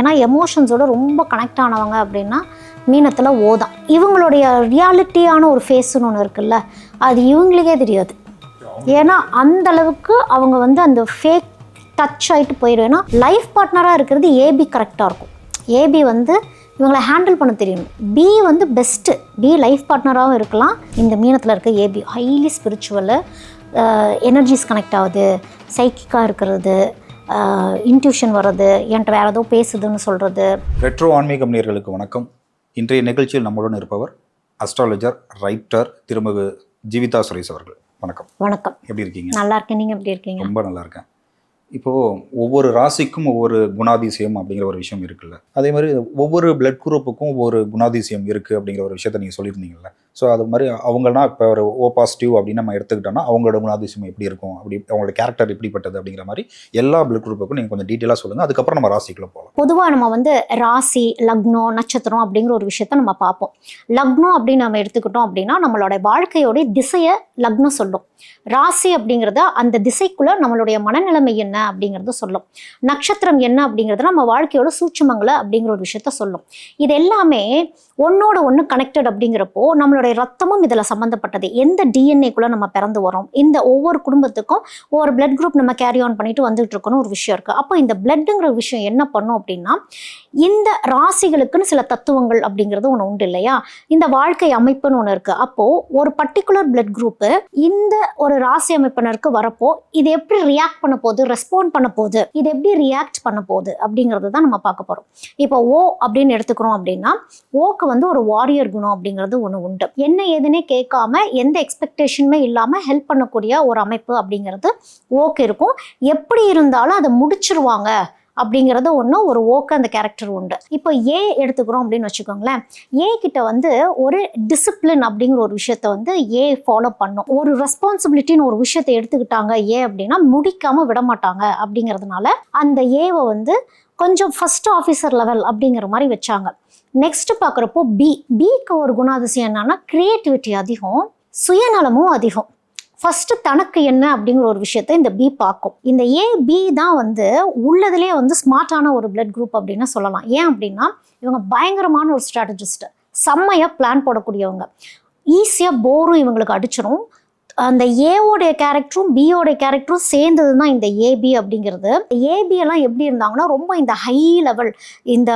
ஏன்னா எமோஷன்ஸோட ரொம்ப கனெக்ட் ஆனவங்க அப்படின்னா மீனத்தில் ஓதான். இவங்களுடைய ரியாலிட்டியான ஒரு ஃபேஸ்ன்னு ஒன்று இருக்குல்ல அது இவங்களுக்கே தெரியாது. ஏன்னா அந்த அளவுக்கு அவங்க வந்து அந்த ஃபேக் டச் ஆகிட்டு போயிடும். ஏன்னா லைஃப் பார்ட்னராக இருக்கிறது ஏபி கரெக்டாக இருக்கும். ஏபி வந்து இவங்களை ஹேண்டில் பண்ண தெரியணும் பி வந்து பெஸ்ட்டு பி லைஃப் பார்ட்னராகவும் இருக்கலாம். இந்த மீனத்தில் இருக்க AB highly spiritually energies connect ஆகுது சைக்கிக்காக இருக்கிறது இன்ட்யூஷன் வர்றது என்கிட்ட வேறு ஏதோ பேசுதுன்னு சொல்கிறது ரெட்ரோ ஆன்மீகம் நேயர்களுக்கு வணக்கம். இன்றைய நிகழ்ச்சியில் நம்முடன் இருப்பவர் அஸ்ட்ராலஜர் ரைட்டர் திருமகு ஜீவிதா சுரேஷ் அவர்கள். வணக்கம். வணக்கம். எப்படி இருக்கீங்க? நல்லா இருக்கேன். நீங்கள் எப்படி இருக்கீங்க? ரொம்ப நல்லா இருக்கேன். இப்போது ஒவ்வொரு ராசிக்கும் ஒவ்வொரு குணாதிசயம் அப்படிங்கிற ஒரு விஷயம் இருக்குல்ல. அதே மாதிரி ஒவ்வொரு பிளட் குரூப்புக்கும் ஒவ்வொரு குணாதிசயம் இருக்குது அப்படிங்கிற ஒரு விஷயத்த நீங்கள் சொல்லியிருந்தீங்கல்ல. ஸோ அது மாதிரி அவங்கன்னா இப்போ ஒரு ஓ பாசிட்டிவ் அப்படின்னு நம்ம எடுத்துக்கிட்டோம்னா அவங்களோட குணாதிசயம் எப்படி இருக்கும்? அப்படி அவங்களோட கேரக்டர் எப்படிப்பட்டது அப்படிங்கிற மாதிரி எல்லா பிளட் குரூப்புக்கும் நீங்கள் கொஞ்சம் டீட்டெயிலாக சொல்லுங்கள் அதுக்கப்புறம் நம்ம ராசிக்குள்ளே போகலாம் பொதுவாக நம்ம வந்து ராசி லக்னம் நட்சத்திரம் அப்படிங்கிற ஒரு விஷயத்த நம்ம பார்ப்போம். லக்னம் அப்படின்னு நம்ம எடுத்துக்கிட்டோம் அப்படின்னா நம்மளோட வாழ்க்கையோடைய திசையை லக்னம் சொல்லும். ராசி அப்படிங்கிறத அந்த திசைக்குள்ளே நம்மளுடைய மனநிலைமை என்ன அப்படிங்கிறத சொல்லும். நட்சத்திரம் என்ன அப்படிங்கிறத நம்ம வாழ்க்கையோட சூட்சமங்களை அப்படிங்கிற ஒரு விஷயத்த சொல்லும். இது எல்லாமே ஒன்னோட ஒன்று கனெக்டட் அப்படிங்கிறப்போ நம்மளுடைய ரத்தமும் இதில் சம்மந்தப்பட்டது எந்த டிஎன்ஏக்குள்ளே நம்ம பிறந்து வரோம் இந்த ஒவ்வொரு குடும்பத்துக்கும் ஒவ்வொரு பிளட் குரூப் நம்ம கேரி ஆன் பண்ணிட்டு வந்துட்டு இருக்கணும் ஒரு விஷயம் இருக்குது அப்போ இந்த பிளட்டுங்கிற விஷயம் என்ன பண்ணும் அப்படின்னா இந்த ராசிகளுக்குன்னு சில தத்துவங்கள் அப்படிங்கிறது ஒன்று உண்டு இல்லையா? இந்த வாழ்க்கை அமைப்புன்னு ஒன்று இருக்குது அப்போது ஒரு பர்டிகுலர் பிளட் குரூப்பு இந்த ஒரு ராசி அமைப்பினருக்கு வரப்போ இது எப்படி ரியாக்ட் பண்ண போகுது? ரெஸ்பாண்ட் பண்ண போகுது? இது எப்படி ரியாக்ட் பண்ண போகுது? அப்படிங்கிறது தான் நம்ம பார்க்க போகிறோம் இப்போ ஓ அப்படின்னு எடுத்துக்கிறோம் அப்படின்னா ஓக்கு வந்து ஒரு வாரியர் குணம் அப்படிங்கிறது ஒன்று உண்டு. என்ன ஏதுன்னே கேட்காம எந்த எக்ஸ்பெக்டேஷனுமே இல்லாமல் ஹெல்ப் பண்ணக்கூடிய ஒரு அமைப்பு அப்படிங்கிறது ஓகே இருக்கும். எப்படி இருந்தாலும் அதை முடிச்சிருவாங்க அப்படிங்கிறது ஒன்று ஒரு ஓக்க அந்த கேரக்டர் உண்டு. இப்போ ஏ எடுத்துக்கிறோம் அப்படின்னு வச்சுக்கோங்களேன். ஏ கிட்ட வந்து ஒரு டிசிப்ளின் அப்படிங்கிற ஒரு விஷயத்த வந்து ஏ ஃபாலோ பண்ணும். ஒரு ரெஸ்பான்சிபிலிட்டின்னு ஒரு விஷயத்தை எடுத்துக்கிட்டாங்க ஏ அப்படின்னா முடிக்காமல் விட மாட்டாங்க அப்படிங்கிறதுனால அந்த ஏவை வந்து கொஞ்சம் ஃபஸ்ட் ஆஃபீஸர் லெவல் அப்படிங்கிற மாதிரி வச்சாங்க. நெக்ஸ்ட் பார்க்குறப்போ பி பிக்கு ஒரு குணாதிசயம் என்னன்னா கிரியேட்டிவிட்டி அதிகம் சுயநலமும் அதிகம். ஃபர்ஸ்ட் தனக்கு என்ன அப்படிங்கிற ஒரு விஷயத்த இந்த பி பார்க்கும். இந்த ஏ பி தான் வந்து உள்ளதுலேயே வந்து ஸ்மார்ட்டான ஒரு பிளட் குரூப் அப்படின்னு சொல்லலாம். ஏன் அப்படின்னா இவங்க பயங்கரமான ஒரு ஸ்ட்ராட்டஜிஸ்ட் செம்மையாக பிளான் போடக்கூடியவங்க. ஈஸியாக போரும் இவங்களுக்கு அடிச்சிடும் அந்த ஏவோடைய கேரக்டரும் பியோடைய கேரக்டரும் சேர்ந்தது தான் இந்த ஏபி அப்படிங்கிறது. ஏபி எல்லாம் எப்படி இருந்தாங்கன்னா ரொம்ப இந்த ஹை லெவல் இந்த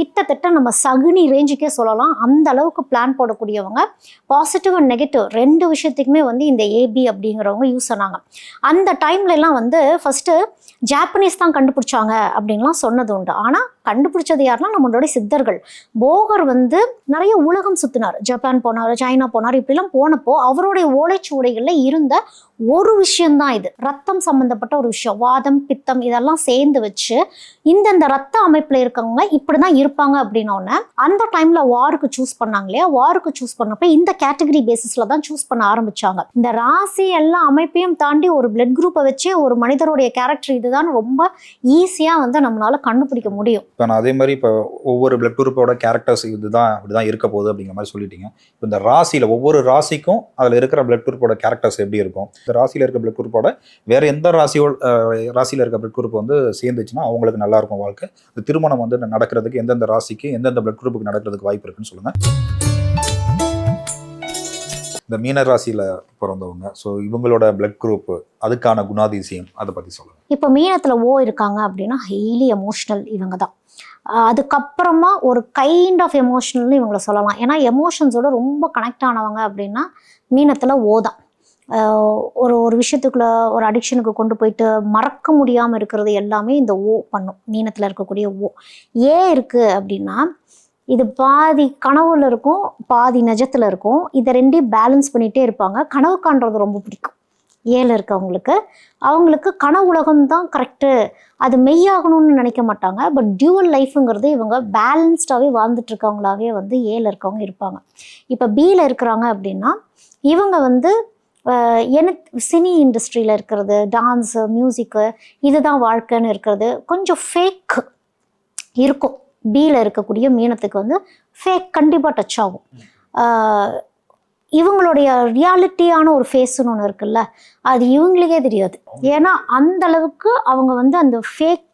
கிட்டத்தட்ட நம்ம சகுனி ரேஞ்சுக்கே சொல்லலாம். அந்த அளவுக்கு பிளான் போடக்கூடியவங்க. பாசிட்டிவ் அண்ட் நெகட்டிவ் ரெண்டு விஷயத்துக்குமே வந்து இந்த ஏபி அப்படிங்கிறவங்க யூஸ் பண்ணாங்க. அந்த டைம்லலாம் வந்து ஃபஸ்ட்டு ஜாப்பனீஸ் தான் கண்டுபிடிச்சாங்க அப்படின்லாம் சொன்னது உண்டு. ஆனால் கண்டுபிடிச்சது யாருன்னா நம்மளுடைய சித்தர்கள். போகர் வந்து நிறைய உலகம் சுத்தினார். ஜப்பான் போனார் சைனா போனார் இப்படிலாம் போனப்போ அவருடைய ஓலைச்சுவடைகளில் இருந்த ஒரு விஷயம்தான் இது. ரத்தம் சம்பந்தப்பட்ட ஒரு விஷயம். வாதம் பித்தம் இதெல்லாம் சேர்ந்து வச்சு இந்தந்த ரத்த அமைப்பில் இருக்கவங்க இப்படி தான் இருப்பாங்க அப்படின்னோடனே அந்த டைமில் வாருக்கு சூஸ் பண்ணாங்க இல்லையா? வாருக்கு சூஸ் பண்ணப்ப இந்த கேட்டகரி பேசிஸில் தான் சூஸ் பண்ண ஆரம்பிச்சாங்க. இந்த ராசி எல்லா அமைப்பையும் தாண்டி ஒரு பிளட் குரூப்பை வச்சு ஒரு மனிதருடைய கேரக்டர் இதுதான் ரொம்ப ஈஸியாக வந்து நம்மளால கண்டுபிடிக்க முடியும். இப்போ நான் அதே மாதிரி இப்போ ஒவ்வொரு பிளட் குரூப்போட கேரக்டர்ஸ் இதுதான் அப்படி தான் இருக்க போகுது அப்படிங்கிற மாதிரி சொல்லிட்டீங்க. இப்போ இந்த ராசியில் ஒவ்வொரு ராசிக்கும் அதில் இருக்கிற பிளட் குரூப்போட கேரக்டர்ஸ் எப்படி இருக்கும்? இந்த ராசியில் இருக்க பிளட் குரூப்போட வேறு எந்த ராசியோட ராசியில் இருக்க பிளட் குரூப் வந்து சேர்ந்துச்சுன்னா அவங்களுக்கு நல்லாயிருக்கும் வாழ்க்கை. இந்த திருமணம் வந்து நடக்கிறதுக்கு எந்தெந்த ராசிக்கு எந்தெந்த பிளட் குரூப்புக்கு நடக்கிறதுக்கு வாய்ப்பு இருக்குன்னு சொல்லுங்கள் இந்த மீன ராசியில் பிறந்தவங்க ஸோ இவங்களோட பிளட் குரூப் அதுக்கான குணாதிசயம் அதை பற்றி சொல்லுங்கள் இப்போ மீனத்தில் ஓ இருக்காங்க அப்படின்னா ஹைலி எமோஷ்னல் இவங்க தான் அதுக்கப்புறமா ஒரு கைண்ட் ஆஃப் எமோஷனல்னு இவங்களை சொல்லலாம். ஏன்னா எமோஷன்ஸோட ரொம்ப கனெக்ட் ஆனவங்க அப்படின்னா மீனத்தில் ஓதான் ஒரு ஒரு விஷயத்துக்குள்ளே ஒரு அடிக்ஷனுக்கு கொண்டு போயிட்டு மறக்க முடியாமல் இருக்கிறது எல்லாமே இந்த ஓ பண்ணும். மீனத்தில் இருக்கக்கூடிய ஓ. ஏன் இருக்குது அப்படின்னா இது பாதி கனவுல இருக்கும் பாதி நிஜத்தில் இருக்கும். இதை ரெண்டையும் பேலன்ஸ் பண்ணிகிட்டே இருப்பாங்க. கனவு காண்றது ரொம்ப பிடிக்கும். ஏல இருக்கவங்களுக்கு அவங்களுக்கு கனவுலகம் தான் கரெக்டு அது மெய்யாகணும்னு நினைக்க மாட்டாங்க. பட் டியூவல் லைஃபுங்கிறது இவங்க பேலன்ஸ்டாகவே வாழ்ந்துட்டு இருக்கவங்களாவே வந்து ஏல இருக்கவங்க இருப்பாங்க. இப்போ பியில் இருக்கிறாங்க அப்படின்னா இவங்க வந்து எனக்கு சினி இண்டஸ்ட்ரியில் இருக்கிறது டான்ஸு மியூசிக்கு இதுதான் வாழ்க்கைன்னு இருக்கிறது. கொஞ்சம் ஃபேக் இருக்கும். பியில் இருக்கக்கூடிய மீனத்துக்கு வந்து ஃபேக் கண்டிப்பாக டச் ஆகும். இவங்களுடைய ரியாலிட்டியான ஒரு ஃபேஸ்ன்னு ஒன்று இருக்குல்ல அது இவங்களுக்கே தெரியாது. ஏன்னா அந்த அளவுக்கு அவங்க வந்து அந்த ஃபேக்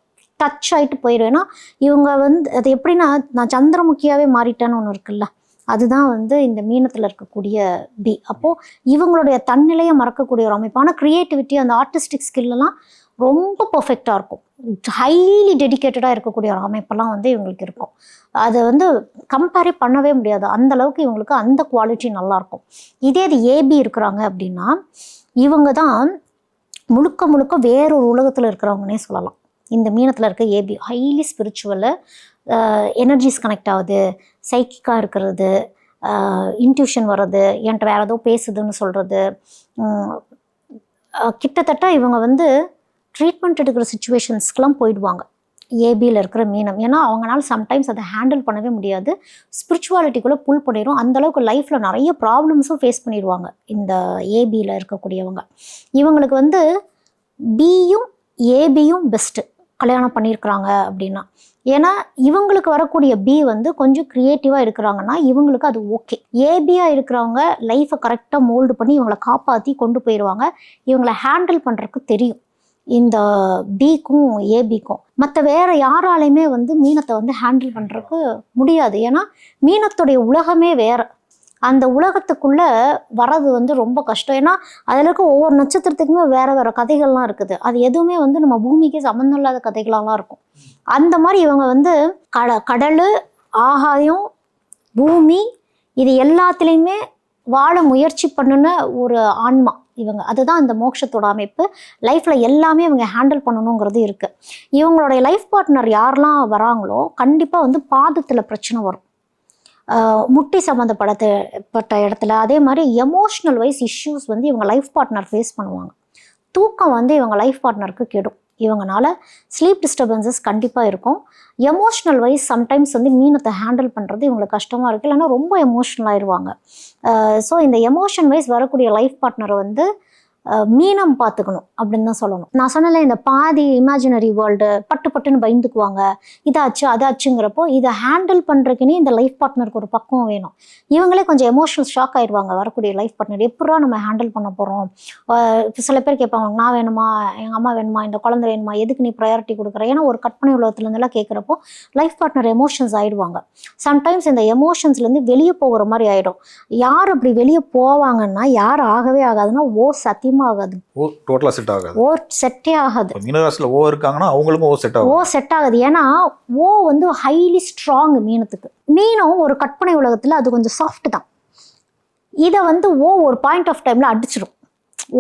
டச் ஆகிட்டு போயிடும். ஏன்னா இவங்க வந்து அது எப்படின்னா நான் சந்திரமுகியாவே மாறிட்டேன்னு ஒன்று இருக்குல்ல அதுதான் வந்து இந்த மீனத்தில் இருக்கக்கூடிய பி அப்போது இவங்களுடைய தன்னிலையை மறக்கக்கூடிய ஒரு அமைப்பான க்ரியேட்டிவிட்டி அந்த ஆர்டிஸ்டிக் ஸ்கில்லாம் ரொம்ப பர்ஃபெக்டாக இருக்கும். ஹைலி டெடிகேட்டடாக இருக்கக்கூடிய ஒரு அமைப்பெல்லாம் வந்து இவங்களுக்கு இருக்கும். அதை வந்து கம்பேரே பண்ணவே முடியாது. அந்த அளவுக்கு இவங்களுக்கு அந்த குவாலிட்டி நல்லாயிருக்கும் இதே இது ஏபி இருக்கிறாங்க அப்படின்னா இவங்க தான் முழுக்க முழுக்க வேறொரு உலகத்தில் இருக்கிறவங்கன்னே சொல்லலாம். இந்த மீனத்தில் இருக்க AB highly spiritually energies connect ஆகுது சைக்கிக்காக இருக்கிறது இன்ட்யூஷன் வர்றது என்கிட்ட வேறு ஏதோ பேசுதுன்னு சொல்கிறது கிட்டத்தட்ட இவங்க வந்து ட்ரீட்மெண்ட் எடுக்கிற சுச்சுவேஷன்ஸ்க்கெலாம் போயிடுவாங்க. ஏபியில் இருக்கிற மீனம். ஏன்னா அவங்களால சம்டைம்ஸ் அதை ஹேண்டில் பண்ணவே முடியாது. ஸ்பிரிச்சுவாலிட்டிக்குள்ளே புல் பண்ணிடும் அந்தளவுக்கு லைஃப்பில் நிறைய ப்ராப்ளம்ஸும் ஃபேஸ் பண்ணிடுவாங்க இந்த ஏபியில் இருக்கக்கூடியவங்க. இவங்களுக்கு வந்து பியும் ஏபியும் பெஸ்ட்டு கல்யாணம் பண்ணியிருக்கிறாங்க அப்படின்னா. ஏன்னா இவங்களுக்கு வரக்கூடிய பி வந்து கொஞ்சம் க்ரியேட்டிவாக இருக்கிறாங்கன்னா இவங்களுக்கு அது ஓகே ஏபியாக இருக்கிறவங்க லைஃப்பை கரெக்டாக மோல்டு பண்ணி இவங்களை காப்பாற்றி கொண்டு போயிடுவாங்க இவங்களை ஹேண்டில் பண்ணுறதுக்கு தெரியும். இந்த பிக்கும் ஏபிக்கும் மற்ற வேற யாராலையுமே வந்து மீனத்தை வந்து ஹேண்டில் பண்ணுறதுக்கு முடியாது. ஏன்னா மீனத்துடைய உலகமே வேற. அந்த உலகத்துக்குள்ள வர்றது வந்து ரொம்ப கஷ்டம். ஏன்னா அதில் இருக்க ஒவ்வொரு நட்சத்திரத்துக்குமே வேற வேற கதைகள்லாம் இருக்குது. அது எதுவுமே வந்து நம்ம பூமிக்கு சம்மந்தம் இல்லாத கதைகளாலாம் இருக்கும். அந்த மாதிரி இவங்க வந்து கட கடல் ஆகாயம் பூமி இது எல்லாத்துலேயுமே வாழ முயற்சி பண்ணுன ஒரு ஆன்மா. இவங்க அதுதான் இந்த மோட்சத்தோட அமைப்பு. லைஃப்பில் எல்லாமே இவங்க ஹேண்டில் பண்ணணுங்கிறது இருக்குது இவங்களுடைய லைஃப் பார்ட்னர் யாரெல்லாம் வராங்களோ கண்டிப்பாக வந்து பாதத்தில் பிரச்சனை வரும். முட்டி சம்மந்தப்படத்து பட்ட இடத்துல அதே மாதிரி எமோஷ்னல் வைஸ் இஷ்யூஸ் வந்து இவங்க லைஃப் பார்ட்னர் ஃபேஸ் பண்ணுவாங்க. தூக்கம் வந்து இவங்க லைஃப் பார்ட்னருக்கு கெடும். இவங்கனால ஸ்லீப் டிஸ்டர்பன்சஸ் கண்டிப்பாக இருக்கும். எமோஷ்னல் வைஸ் சம்டைம்ஸ் வந்து மீனத்தை ஹேண்டில் பண்ணுறது இவங்களுக்கு கஷ்டமாக இருக்குது இல்லைன்னா ரொம்ப எமோஷ்னல் ஆயிடுவாங்க ஸோ இந்த எமோஷன் வைஸ் வரக்கூடிய லைஃப் பார்ட்னரை வந்து மீனம் பார்த்துக்கணும் அப்படின்னு தான் சொல்லணும். நான் சொன்னல இந்த பாதி இமேஜினரி வேர்ல்டு பட்டு பட்டுன்னு பயந்துக்குவாங்க. இதாச்சு அதாச்சுங்கிறப்போ இதை ஹேண்டில் பண்ணுறதுக்குனே இந்த லைஃப் பார்ட்னருக்கு ஒரு பக்குவம் வேணும். இவங்களே கொஞ்சம் எமோஷனல் ஷாக் ஆயிடுவாங்க வரக்கூடிய லைஃப் பார்ட்னர் எப்படா நம்ம ஹேண்டில் பண்ண போகிறோம் சில பேர் கேட்பாங்க நான் வேணுமா? எங்கள் அம்மா வேணுமா? இந்த குழந்தை வேணுமா? எதுக்கு நீ ப்ரையாரிட்டி கொடுக்குற? ஏன்னா ஒரு கற்பனை உலகத்துலேருந்துலாம் கேட்குறப்போ லைஃப் பார்ட்னர் எமோஷன்ஸ் ஆயிடுவாங்க. சம்டைம்ஸ் இந்த எமோஷன்ஸ்லேருந்து வெளியே போகிற மாதிரி ஆகிடும் யார் அப்படி வெளியே போவாங்கன்னா யார் ஆகவே ஆகாதுன்னா ஓ சத்தியம் சத்தியமாக ஆகாது ஓ டோட்டலாக செட் ஆகாது. ஓ செட்டே ஆகாது. மீனராசியில் ஓ இருக்காங்கன்னா அவங்களுக்கும் ஓ செட் ஓ ஆகும் செட் ஆகுது. ஏன்னா ஓ வந்து ஹைலி ஸ்ட்ராங் மீனத்துக்கு. மீனும் ஒரு கற்பனை உலகத்தில் அது கொஞ்சம் சாஃப்ட் தான். இதை வந்து ஓ ஒரு பாயிண்ட் ஆஃப் டைமில் அடிச்சிடும்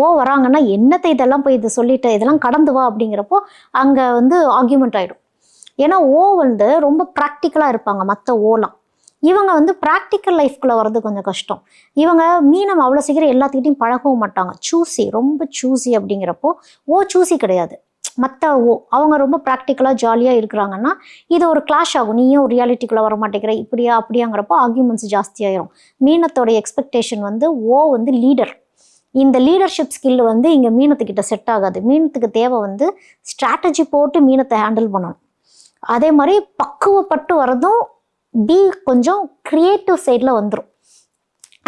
ஓ வராங்கன்னா என்னத்தை இதெல்லாம் போய் இது சொல்லிட்டு இதெல்லாம் கடந்து வா அப்படிங்கிறப்போ அங்கே வந்து ஆர்கியூமெண்ட் ஆகிடும் ஏன்னா ஓ வந்து ரொம்ப ப்ராக்டிக்கலாக இருப்பாங்க மற்ற ஓலாம். இவங்க வந்து ப்ராக்டிக்கல் லைஃப்குள்ளே வர்றது கொஞ்சம் கஷ்டம். இவங்க மீனம் அவ்வளோ சீக்கிரம் எல்லாத்துக்கிட்டையும் பழகவும் மாட்டாங்க. சூசி ரொம்ப சூசி அப்படிங்கிறப்போ ஓ சூசி கிடையாது. மற்ற ஓ அவங்க ரொம்ப ப்ராக்டிக்கலாக ஜாலியாக இருக்கிறாங்கன்னா இது ஒரு கிளாஷ் ஆகும். நீயும் ரியாலிட்டிக்குள்ளே வர மாட்டேங்கிற இப்படியா அப்படியாங்கிறப்போ ஆர்கியூமெண்ட்ஸ் ஜாஸ்தியாயிரும் மீனத்தோட எக்ஸ்பெக்டேஷன் வந்து ஓ வந்து லீடர் இந்த லீடர்ஷிப் ஸ்கில் வந்து இங்கே மீனத்துக்கிட்ட செட் ஆகாது. மீனத்துக்கு தேவை வந்து ஸ்ட்ராட்டஜி போட்டு மீனத்தை ஹேண்டில் பண்ணணும். அதே மாதிரி பக்குவப்பட்டு வரதும் பி கொஞ்சம் க்ரியேட்டிவ் சைடில் வந்துடும்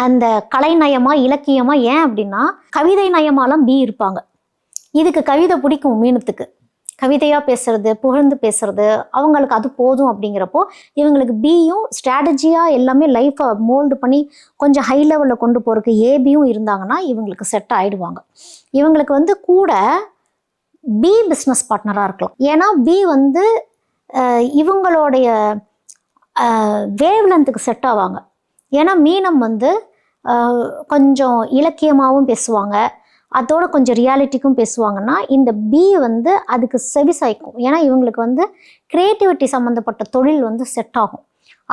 அந்த கலைநயமா இலக்கியமா ஏன் அப்படின்னா கவிதை நயமாலாம் பி இருப்பாங்க. இதுக்கு கவிதை பிடிக்கும் மீனத்துக்கு. கவிதையாக பேசுறது புகழ்ந்து பேசுறது அவங்களுக்கு அது போதும் அப்படிங்கிறப்போ இவங்களுக்கு பியும் ஸ்ட்ராட்டஜியாக எல்லாமே லைஃப்பை மோல்டு பண்ணி கொஞ்சம் ஹை லெவலில் கொண்டு போகிறதுக்கு ஏபியும் இருந்தாங்கன்னா இவங்களுக்கு செட் ஆகிடுவாங்க இவங்களுக்கு வந்து கூட பி பிஸ்னஸ் பார்ட்னராக இருக்கலாம். ஏன்னா பி வந்து இவங்களோடைய இவங்களுடைய வேவ் லென்த்துக்கு செட் ஆவாங்க. ஏன்னா மீனம் வந்து கொஞ்சம் இலக்கியமாகவும் பேசுவாங்க. அதோட கொஞ்சம் ரியாலிட்டிக்கும் பேசுவாங்கன்னா இந்த பி வந்து அதுக்கு செவிசாய்க்கும் ஏன்னா இவங்களுக்கு வந்து க்ரியேட்டிவிட்டி சம்மந்தப்பட்ட தொழில் வந்து செட் ஆகும்.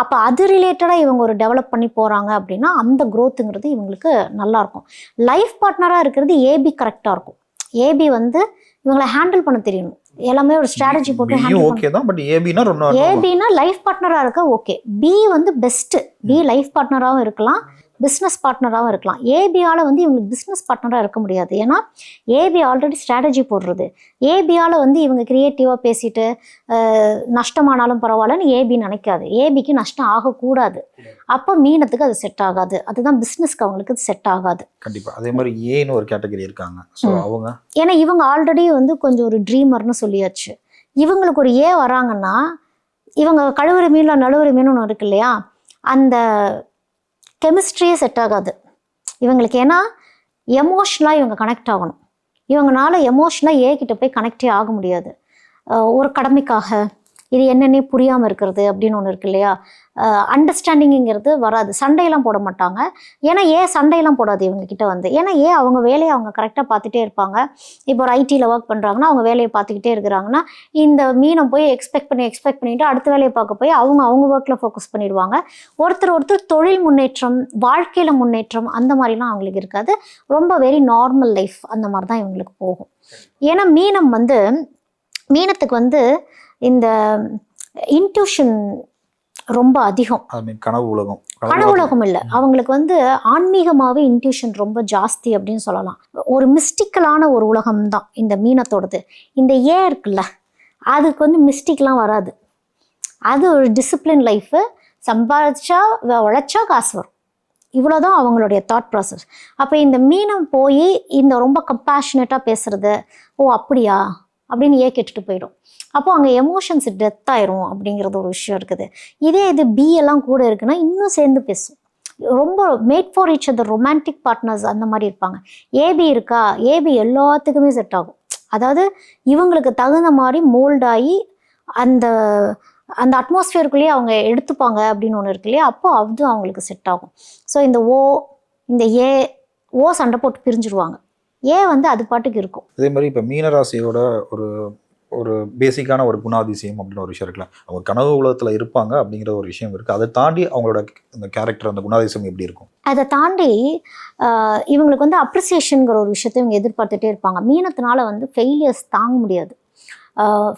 அப்போ அது ரிலேட்டடாக இவங்க ஒரு டெவலப் பண்ணி போகிறாங்க அப்படின்னா அந்த க்ரோத்துங்கிறது இவங்களுக்கு நல்லாயிருக்கும் லைஃப் பார்ட்னராக இருக்கிறது ஏபி கரெக்டாக இருக்கும். ஏபி வந்து இவங்களை ஹேண்டில் பண்ண தெரியணும். எல்லாமே ஒரு ஸ்ட்ராட்டஜி போட்டு ஓகே தான் பட் ஏபினா ரொம்ப ஏபினா லைஃப் பார்ட்னராக இருக்க ஓகே பி வந்து பெஸ்ட்டு பி லைஃப் பார்ட்னராகவும் இருக்கலாம். பிஸ்னஸ் பார்ட்னராகவும் இருக்கலாம். ஏபியால் வந்து இவங்களுக்கு பிஸ்னஸ் பார்ட்னராக இருக்க முடியாது. ஏன்னா ஏபி ஆல்ரெடி ஸ்ட்ராட்டஜி போடுறது. ஏபியால் வந்து இவங்க க்ரியேட்டிவாக பேசிட்டு நஷ்டமானாலும் பரவாயில்லன்னு ஏபி நினைக்காது. ஏபிக்கு நஷ்டம் ஆகக்கூடாது. அப்போ மீனத்துக்கு அது செட் ஆகாது. அதுதான் பிஸ்னஸ்க்கு அவங்களுக்கு செட் ஆகாது. கண்டிப்பா. அதே மாதிரி ஏன்னு ஒரு கேட்டகரி இருக்காங்க. அவங்க? ஏன்னா இவங்க ஆல்ரெடி வந்து கொஞ்சம் ஒரு ட்ரீமர்னு சொல்லியாச்சு. இவங்களுக்கு ஒரு ஏ வராங்கன்னா இவங்க கழுவுற மீனில் நழுவுற மீன் ஒன்று இருக்கு இல்லையா? அந்த கெமிஸ்ட்ரியே செட் ஆகாது. இவங்களுக்கு ஏன்னா எமோஷ்னலாக இவங்க கனெக்ட் ஆகணும். இவங்களால எமோஷ்னலாக ஏ கிட்ட போய் கனெக்டே ஆக முடியாது. ஒரு கடமைக்காக இது என்னென்ன புரியாமல் இருக்கிறது அப்படின்னு ஒன்று இருக்கு இல்லையா? அண்டர்ஸ்டாண்டிங்கிறது வராது. சண்டையெல்லாம் போட மாட்டாங்க. ஏன்னா ஏன் சண்டையெல்லாம் போடாது இவங்க கிட்ட வந்து? ஏன்னா ஏன் அவங்க வேலையை அவங்க கரெக்டாக பார்த்துட்டே இருப்பாங்க? இப்போ ஒரு ஐடியில் ஒர்க் பண்ணுறாங்கன்னா அவங்க வேலையை பார்த்துக்கிட்டே இருக்கிறாங்கன்னா இந்த மீனை போய் எக்ஸ்பெக்ட் பண்ணி எக்ஸ்பெக்ட் பண்ணிட்டு அடுத்த வேலையை பார்க்க போய் அவங்க அவங்க ஒர்க்கில் ஃபோக்கஸ் பண்ணிடுவாங்க. ஒருத்தர் ஒருத்தர் தொழில் முன்னேற்றம் வாழ்க்கையில் முன்னேற்றம் அந்த மாதிரிலாம் அவங்களுக்கு இருக்காது. ரொம்ப வெரி நார்மல் லைஃப் அந்த மாதிரி தான் இவங்களுக்கு போகும். ஏன்னா மீனம் வந்து மீனத்துக்கு வந்து இந்த இன்ட்யூஷன் ரொம்ப அதிகம். கனவு உலகம். கனவு உலகம். இல்லை. அவங்களுக்கு வந்து ஆன்மீகமாகவே இன்ட்யூஷன் ரொம்ப ஜாஸ்தி அப்படின்னு சொல்லலாம். ஒரு மிஸ்டிக்கலான ஒரு உலகம் தான் இந்த மீனத்தோடது. இந்த ஏ இருக்குல்ல அதுக்கு வந்து மிஸ்டிக்லாம் வராது. அது ஒரு டிசிப்ளின் லைஃபு சம்பாதிச்சா உழைச்சா காசு வரும். இவ்வளோதான் அவங்களுடைய தாட் ப்ராசஸ் அப்போ இந்த மீனம் போய் இந்த ரொம்ப கம்பேஷனேட்டாக பேசுறது ஓ அப்படியா? அப்படின்னு ஏ கெட்டுட்டு போயிடும். அப்போ அங்கே எமோஷன்ஸ் டெத் ஆயிரும் அப்படிங்கிறது ஒரு விஷயம் இருக்குது. இதே இது பி எல்லாம் கூட இருக்குன்னா இன்னும் சேர்ந்து பேசும். ரொம்ப மேட் ஃபார் ரீச் அந்த ரொமான்டிக் பார்ட்னர்ஸ் அந்த மாதிரி இருப்பாங்க. ஏபி இருக்கா? ஏபி எல்லாத்துக்குமே செட் ஆகும். அதாவது இவங்களுக்கு தகுந்த மாதிரி மோல்ட் ஆகி அந்த அந்த அட்மாஸ்ஃபியருக்குள்ளேயே அவங்க எடுத்துப்பாங்க அப்படின்னு ஒன்று இருக்கு இல்லையா? அப்போ அது அவங்களுக்கு செட் ஆகும். ஸோ இந்த ஓ இந்த ஏ ஓ சண்டை போட்டு பிரிஞ்சிருவாங்க. ஏ வந்து அது பாட்டுக்கு இருக்கும்? அதே மாதிரி இப்போ மீனராசியோட ஒரு ஒரு பேசிக்கான ஒரு குணாதிசயம் அப்படின்னு ஒரு விஷயம் இருக்குல்ல. அவங்க கனவு உலகத்தில் இருப்பாங்க அப்படிங்கிற ஒரு விஷயம் இருக்குது அதை தாண்டி அவங்களோட அந்த கேரக்டர் அந்த குணாதிசயம் எப்படி இருக்கும்? அதை தாண்டி இவங்களுக்கு வந்து அப்ரிசியேஷனுங்கிற ஒரு விஷயத்தை இவங்க எதிர்பார்த்துட்டே இருப்பாங்க. மீனத்தினால வந்து ஃபெயிலியர்ஸ் தாங்க முடியாது.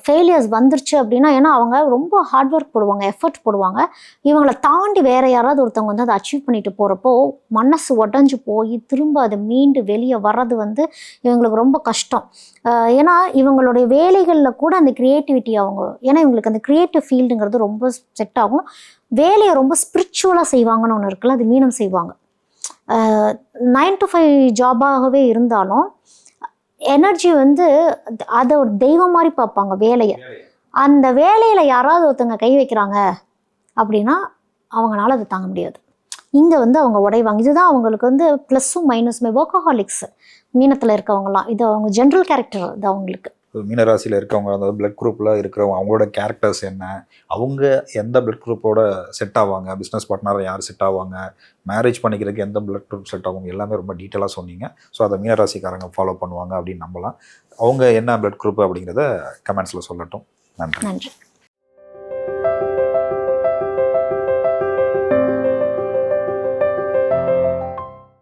ஃபெயிலியர்ஸ் வந்துருச்சு அப்படின்னா ஏன்னா அவங்க ரொம்ப ஹார்ட் ஒர்க் போடுவாங்க எஃபர்ட் போடுவாங்க. இவங்களை தாண்டி வேற யாராவது ஒருத்தவங்க வந்து அதை அச்சீவ் பண்ணிட்டு போகிறப்போ மனசு உடஞ்சு போய் திரும்ப அதை மீண்டு வெளியே வர்றது வந்து இவங்களுக்கு ரொம்ப கஷ்டம். ஏன்னா இவங்களுடைய வேலைகளில் கூட அந்த க்ரியேட்டிவிட்டி அவங்க ஏன்னா இவங்களுக்கு அந்த க்ரியேட்டிவ் ஃபீல்டுங்கிறது ரொம்ப செட் ஆகும். வேலையை ரொம்ப ஸ்பிரிச்சுவலாக செய்வாங்கன்னு ஒன்று இருக்குல்ல அது மீனம் செய்வாங்க. நைன் டு ஃபைவ் ஜாபாகவே இருந்தாலும் எனர்ஜி வந்து அதை ஒரு தெய்வம் மாதிரி பார்ப்பாங்க வேலையை. அந்த வேலையில் யாராவது ஒருத்தங்க கை வைக்கிறாங்க அப்படின்னா அவங்களால அது தாங்க முடியாது. இங்கே வந்து அவங்க உடைவாங்க இதுதான் அவங்களுக்கு வந்து ப்ளஸ்ஸும் மைனஸுமே ஒர்க்கஹாலிக்ஸ் மீனத்தில் இருக்கவங்களாம் இது அவங்க ஜென்ரல் கேரக்டர் இது அவங்களுக்கு. மீனராசியில் இருக்கவங்க அந்த பிளட் குரூப்பில் இருக்கிறவங்க அவங்களோட கேரக்டர்ஸ் என்ன? அவங்க எந்த பிளட் குரூப்போட செட் ஆவாங்க? பிஸ்னஸ் பார்ட்னராக யார் செட் ஆவாங்க? மேரேஜ் பண்ணிக்கிறதுக்கு எந்த பிளட் குரூப் செட் ஆகும்? எல்லாமே ரொம்ப டீட்டெயிலாக சொன்னீங்க. ஸோ அதை மீனராசிக்காரங்க ஃபாலோ பண்ணுவாங்க அப்படின்னு நம்பலாம். அவங்க என்ன பிளட் குரூப் அப்படிங்கிறத கமெண்ட்ஸில் சொல்லட்டும். நன்றி. நன்றி.